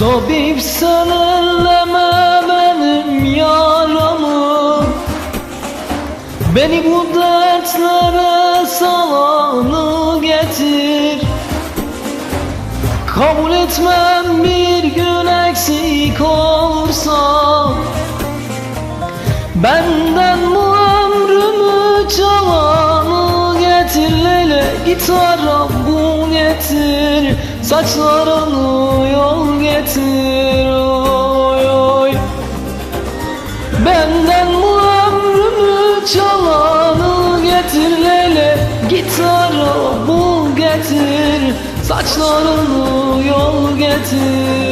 Tabip sen elleme benim yaramı Beni bu dertlere salanı getir. Kabul etmem bir gün eksik olursa. Benden bu ömrümü çalanı getir. Lele gitara bu getir. Saçlarını yol getir oy oy. Benden bu ömrümü çalanı getir Lele Gitara bu getir. Saçlarını yol getir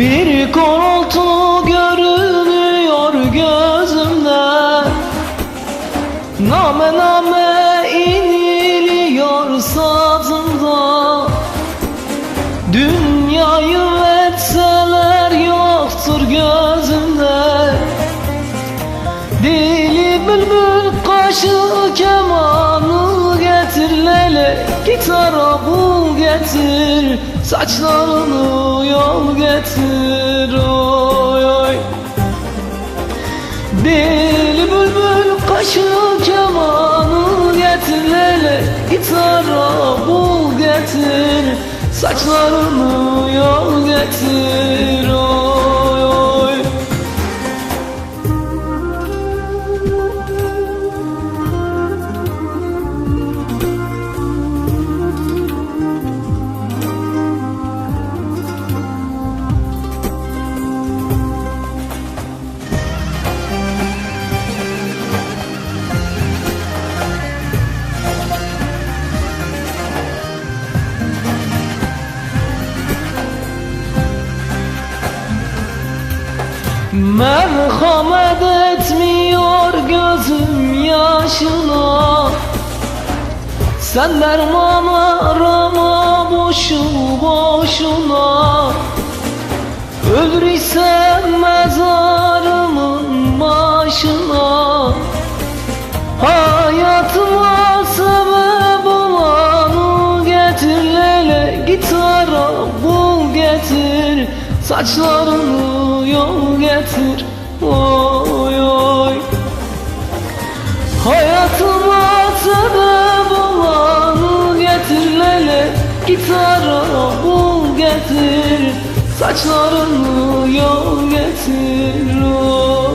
Bir koltuğu görünüyor gözümde. Name name iniliyor sazımda. Dünyayı etseler yoktur gözümde. Dili bülbül kaşı kemanı getir lele Gitara bu getir Saçlarını yol getir oy oy. Dili bülbül kaşı kemanı getir lele Gitara bu getir. Saçlarını yol getir oy Merhamet etmiyor gözüm yaşına. Sen derman arama boşu boşuna. Ölür isem mezarımın başına. Hayatıma sebep olanı getir lele Gitara bul getir Saçlarını yol getir oy oy. Hayatıma sebep olanı getir lele. Gitara bul getir. Saçlarını yol getir oy.